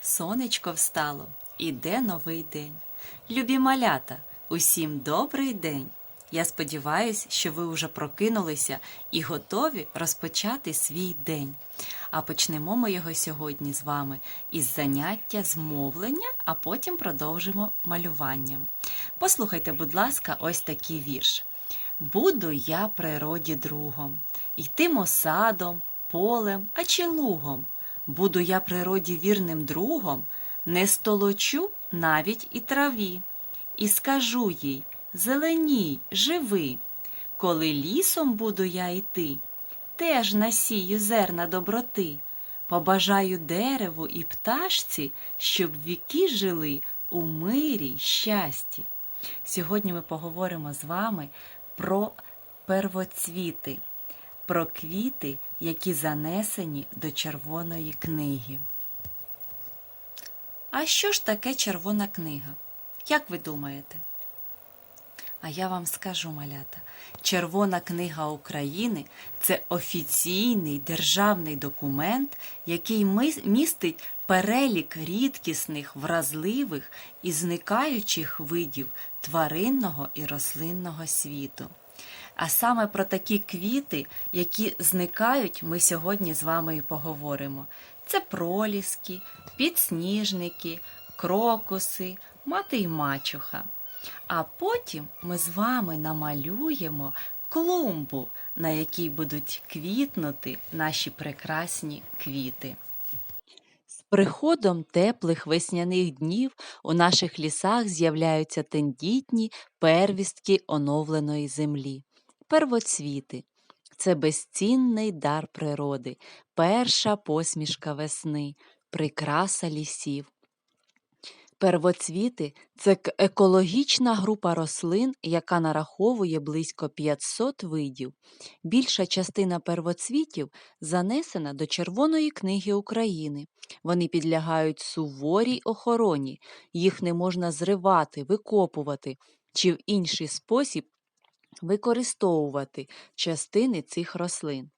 сонечко встало, іде новий день. Любі малята, усім добрий день. Я сподіваюся, що ви вже прокинулися і готові розпочати свій день. А почнемо ми його сьогодні з вами із заняття з мовлення, а потім продовжимо малюванням. Послухайте, будь ласка, ось такий вірш. Буду я природі другом, йтимо садом, полем, а чи лугом. Буду я природі вірним другом, не столочу навіть і траві. І скажу їй зеленій, живи, коли лісом буду я йти, теж насію зерна доброти, побажаю дереву і пташці, щоб віки жили у мирі й щасті. Сьогодні ми поговоримо з вами про первоцвіти, про квіти, які занесені до червоної книги. А що ж таке червона книга? Як ви думаєте? А я вам скажу, малята, Червона книга України це офіційний державний документ, який містить перелік рідкісних, вразливих і зникаючих видів тваринного і рослинного світу. А саме про такі квіти, які зникають, ми сьогодні з вами і поговоримо. Це проліски, підсніжники, крокуси, мати й мачуха. А потім ми з вами намалюємо клумбу, на якій будуть квітнути наші прекрасні квіти. Приходом теплих весняних днів у наших лісах з'являються тендітні первістки оновленої землі. Первоцвіти це безцінний дар природи, перша посмішка весни, прикраса лісів. Первоцвіти це екологічна група рослин, яка нараховує близько 500 видів. Більша частина первоцвітів занесена до Червоної книги України. Вони підлягають суворій охороні, їх не можна зривати, викопувати чи в інший спосіб використовувати частини цих рослин.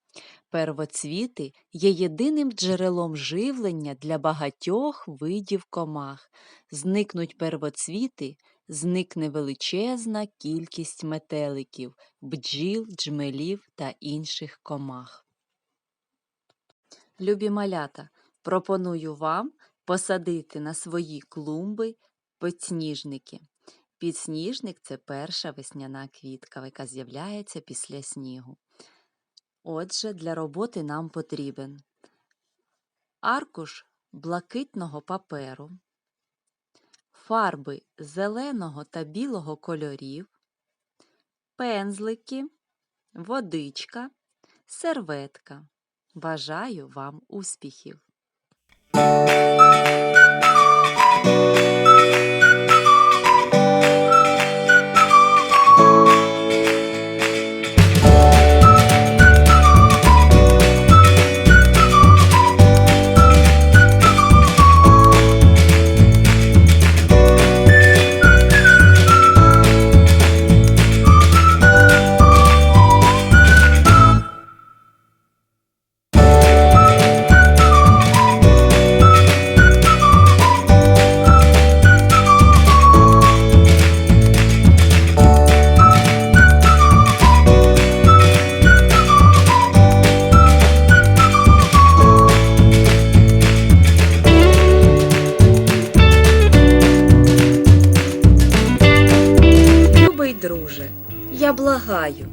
Первоцвіти є єдиним джерелом живлення для багатьох видів комах. Зникнуть первоцвіти, зникне величезна кількість метеликів, бджіл, джмелів та інших комах. Любі малята, пропоную вам посадити на свої клумби підсніжники. Підсніжник це перша весняна квітка, яка з'являється після снігу. Отже, для роботи нам потрібен аркуш блакитного паперу, фарби зеленого та білого кольорів, пензлики, водичка, серветка. Бажаю вам успіхів! Я благаю,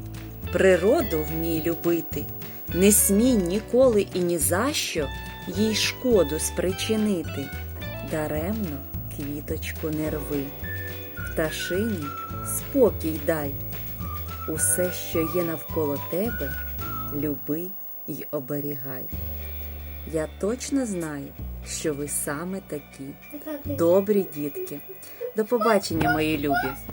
природу вмій любити, не смій ніколи і ні за що їй шкоду спричинити. Даремно квіточку не рви, пташині спокій дай. Усе, що є навколо тебе, люби й оберігай. Я точно знаю, що ви саме такі добрі дітки. До побачення, мої любі!